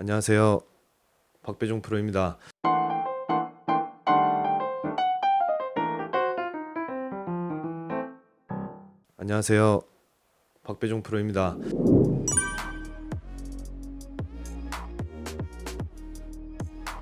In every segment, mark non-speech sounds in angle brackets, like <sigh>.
안녕하세요. 박배종 프로입니다. 안녕하세요. 박배종 프로입니다.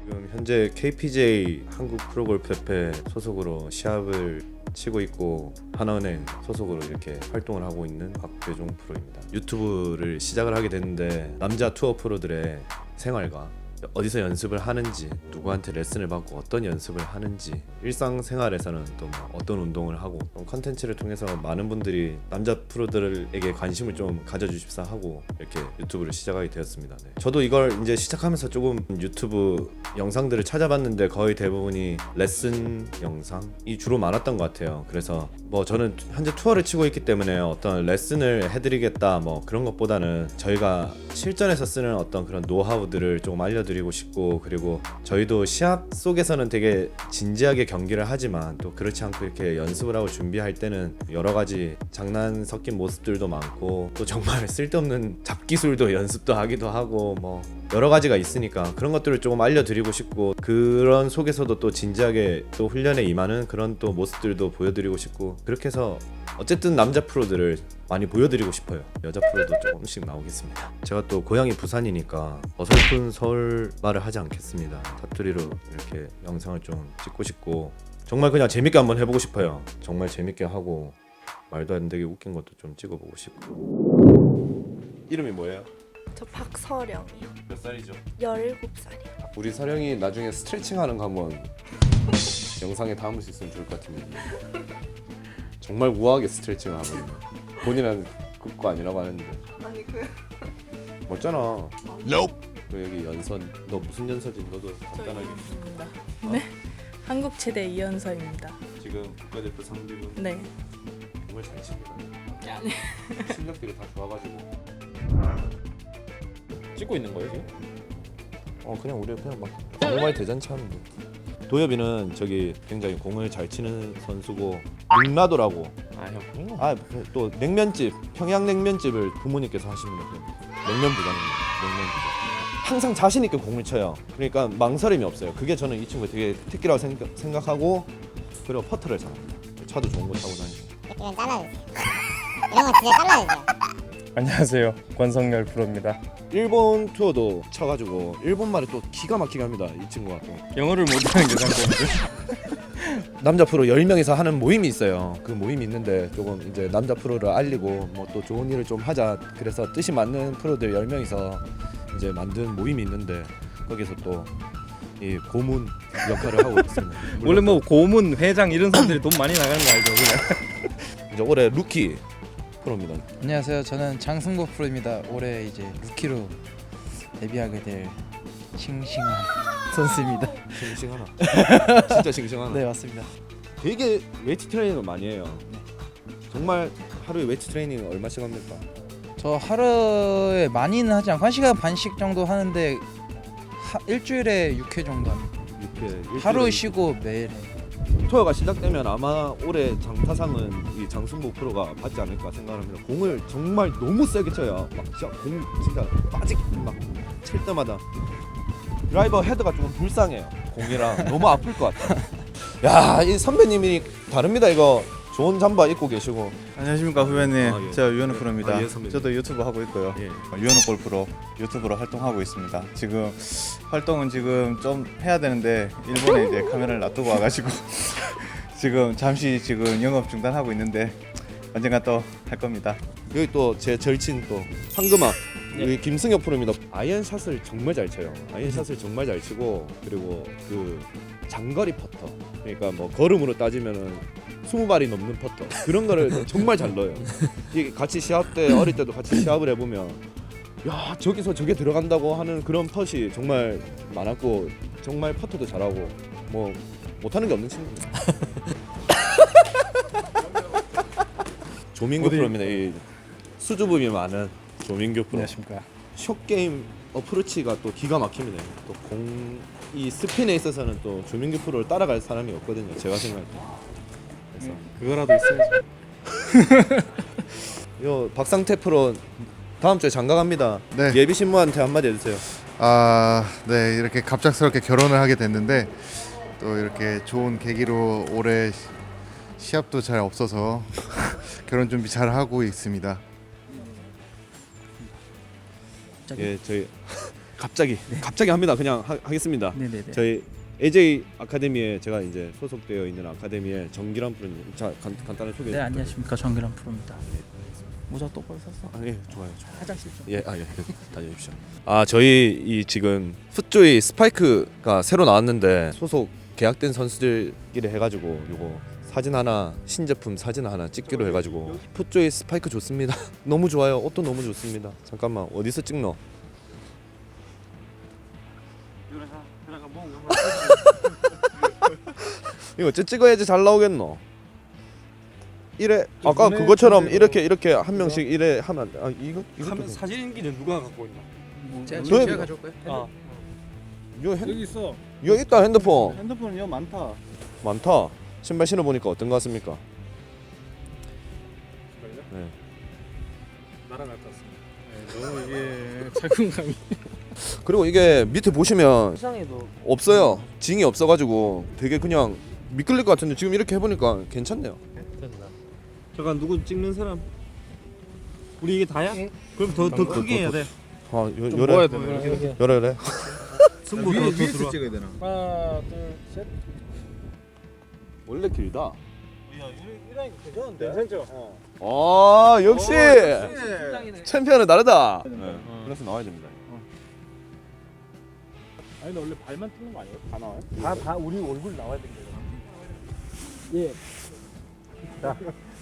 지금 현재 KPJ 한국 프로골프협회 소속으로 시합을 치고 있고 하나은행 소속으로 이렇게 활동을 하고 있는 박배종 프로입니다. 유튜브를 시작을 하게 됐는데 남자 투어 프로들의 생활과 어디서 연습을 하는지 누구한테 레슨을 받고 어떤 연습을 하는지 일상생활에서는 또뭐 어떤 운동을 하고 컨텐츠를 통해서 많은 분들이 남자 프로들에게 관심을 좀 가져주십사 하고 이렇게 유튜브를 시작하게 되었습니다. 네. 저도 이걸 이제 시작하면서 조금 유튜브 영상들을 찾아봤는데 거의 대부분이 레슨 영상이 주로 많았던 것 같아요. 그래서 뭐 저는 현재 투어를 치고 있기 때문에 어떤 레슨을 해드리겠다 뭐 그런 것보다는 저희가 실전에서 쓰는 어떤 그런 노하우들을 조금 알려드리고 싶고 그리고 저희도 시합 속에서는 되게 진지하게 경기를 하지만 또 그렇지 않고 이렇게 연습을 하고 준비할 때는 여러 가지 장난 섞인 모습들도 많고 또 정말 <laughs> 쓸데없는 잡기술도 연습도 하기도 하고 뭐 여러 가지가 있으니까 그런 것들을 조금 알려드리고 싶고 그런 속에서도 또 진지하게 또 훈련에 임하는 그런 또 모습들도 보여드리고 싶고 그렇게 해서 어쨌든 남자 프로들을 많이 보여드리고 싶어요. 여자 프로도 조금씩 나오겠습니다. 제가 또 고향이 부산이니까 어설픈 서울 말을 하지 않겠습니다. 사투리로 이렇게 영상을 좀 찍고 싶고 정말 그냥 재밌게 한번 해보고 싶어요. 정말 재밌게 하고 말도 안 되게 웃긴 것도 좀 찍어보고 싶고 이름이 뭐예요? 저 박서령이요. 몇 살이죠? 17살이요. 우리 서령이 나중에 스트레칭 하는 거 한번 영상에 담을 수 있으면 좋을 것 같은데 정말 우아하게 스트레칭을 하고 있네 본인은 그거 아니라고 하는데 아니 그 멋잖아 그 여기 연선 너 무슨 연선인지 너도 간단하게 네. 한국 최대 이연서입니다. 지금 국가대표 상비군 네. 정말 잘 칩니다 실력들이 다 좋아가지고 찍고 있는 거예요 지금? 어 그냥 우리 그냥 막 정말 대잔치 하는 거 도엽이는 저기 굉장히 공을 잘 치는 선수고 링라도라고. 아형. 아또 냉면집 평양 냉면집을 부모님께서 하시는 거예요 냉면 부장입니다 냉면 부장. 항상 자신 있게 공을 쳐요. 그러니까 망설임이 없어요. 그게 저는 이 친구 되게 특기라고 생각, 생각하고 그리고 퍼터를 잘합니다 차도 좋은 거 타고 다니고. 이건 잘라주세요. <laughs> 이런 건 진짜 잘라주세요. 안녕하세요. 권성열 프로입니다. 일본 투어도 쳐가지고 일본 말을 또 기가 막히게 합니다 이 친구가 또. 영어를 못하는 게 장점이죠 <laughs> 남자 프로 10명이서 하는 모임이 있어요. 그 모임이 있는데 조금 이제 남자 프로를 알리고 뭐 또 좋은 일을 좀 하자. 그래서 뜻이 맞는 프로들 10명이서 이제 만든 모임이 있는데 거기서 또 이 고문 역할을 하고 있습니다. <laughs> 원래 뭐 고문 회장 이런 사람들이 돈 많이 나가는 거 알죠 그냥? <laughs> 이제 올해 루키 프로입니다 안녕하세요. 저는 장승국 프로입니다. 올해 이제 루키로 데뷔하게 될 싱싱한 선수입니다. 싱싱하나 <laughs> 진짜 싱싱하나 네 맞습니다. 되게 웨이트 트레이닝을 많이 해요 정말 하루에 웨이트 트레이닝 얼마씩 합니까? 저 하루에 많이는 하지 않고 한 시간 반씩 정도 하는데 하, 일주일에 6회 정도 합니다. 이렇게 하루 쉬고 매일 해요. 투어가 시작되면 아마 올해 장타상은 이 장순복 프로가 받지 않을까 생각합니다. 공을 정말 너무 세게 쳐요. 막 진짜 공 진짜 빠직 막칠 때마다 드라이버 헤드가 조금 불쌍해요. 공이랑 너무 아플 것 같아. <laughs> 야, 이 선배님이 다릅니다. 이거 좋은 잠바 입고 계시고. 안녕하십니까 후배님 아, 예. 제가 유현우 프로입니다 아, 예, 선배님. 저도 유튜브 하고 있고요 예. 어, 유현우 골프로 유튜브로 활동하고 있습니다 지금 활동은 지금 좀 해야 되는데 일본에 이제 카메라를 놔두고 와가지고 <laughs> 지금 잠시 지금 영업 중단하고 있는데 언젠가 또 할 겁니다 여기 또 제 절친 또 황금아 여기 김승혁 프로입니다. 아이언샷을 정말 잘 쳐요. 아이언샷을 정말 잘 치고 그리고 그 장거리 퍼터 그러니까 뭐 걸음으로 따지면은 20발이 넘는 퍼터 그런 거를 <laughs> 정말 잘 넣어요. 이게 같이 시합 때 어릴 때도 같이 시합을 해보면 야 저기서 저게 들어간다고 하는 그런 펫이 정말 많았고 정말 퍼터도 잘하고 뭐 못하는 게 없는 친구입니다. <laughs> 조민규 어디- 프로입니다. 이 수줍음이 많은 조민규 프로. 안녕하십니까 숏 게임 어프로치가 또 기가 막힙니다. 또 공 이 스핀에 있어서는 또 조민규 프로를 따라갈 사람이 없거든요. 제가 생각할 때. 그래서 그거라도 있어야죠 <laughs> 요 박상태 프로 다음 주에 장가 갑니다. 네. 예비 신부한테 한마디 해주세요. 아, 네 이렇게 갑작스럽게 결혼을 하게 됐는데 또 이렇게 좋은 계기로 올해 시- 시합도 잘 없어서 <laughs> 결혼 준비 잘 하고 있습니다. 예, 저희 <laughs> 갑자기 갑자기 합니다. 그냥 하, 하겠습니다. 네네네. 저희 AJ 아카데미에 제가 이제 소속되어 있는 아카데미의 정기란 프로님. 자 간, 간단히 소개. 네 안녕하십니까 정기란 프로입니다. 모자 똑바로 썼어. 아, 예, 좋아요. 좋아요. 화장실 좀. 예, 아 예, <laughs> 다녀주십시오. 아 저희 이 지금 풋조이 스파이크가 새로 나왔는데 소속 계약된 선수들끼리 해가지고 요거 사진 하나 신제품 사진 하나 찍기로 해가지고 풋조이 스파이크 좋습니다. <laughs> 너무 좋아요. 옷도 너무 좋습니다. 잠깐만 어디서 찍노? <laughs> 이거 어째 찍어야지 잘 나오겠노? 이래 아까 그것처럼 이렇게 이렇게 한 명씩 이래 하면 아 이거 이거 카메 사진기는 누가 갖고 있나? 제가 저희- 제가 가져올까요? 아 이거 핸 여기 있어. 이거 있다 핸드폰 핸드폰이 요 많다. 많다. 신발 신어 보니까 어떤 것 같습니까? 네. 나랑 같았어. 네, 너무 이게 <laughs> 착용감이 그리고 이게 밑에 보시면 이상해도 없어요. 징이 없어가지고 되게 그냥 미끌릴 것 같은데 지금 이렇게 해보니까 괜찮네요. 된다. 잠깐 누구 찍는 사람? 우리 이게 다야? 그럼 더 더 크게 해야 돼. 아, 요, 좀 요래 모아야 돼. 이렇게. 요래 요래. 승부 더. 찍어야 되나? 하나, 둘, 셋. 원래 길다. 야, 이랑 괜찮은데? 괜찮죠? 아 역시 챔피언은 다르다. 네. 그래서 나와야 됩니다. 아니 나 원래 발만 찍는 거 아니에요? 다 나와요? 다 다 우리 얼굴 나와야 거잖아. 예. 자, <laughs>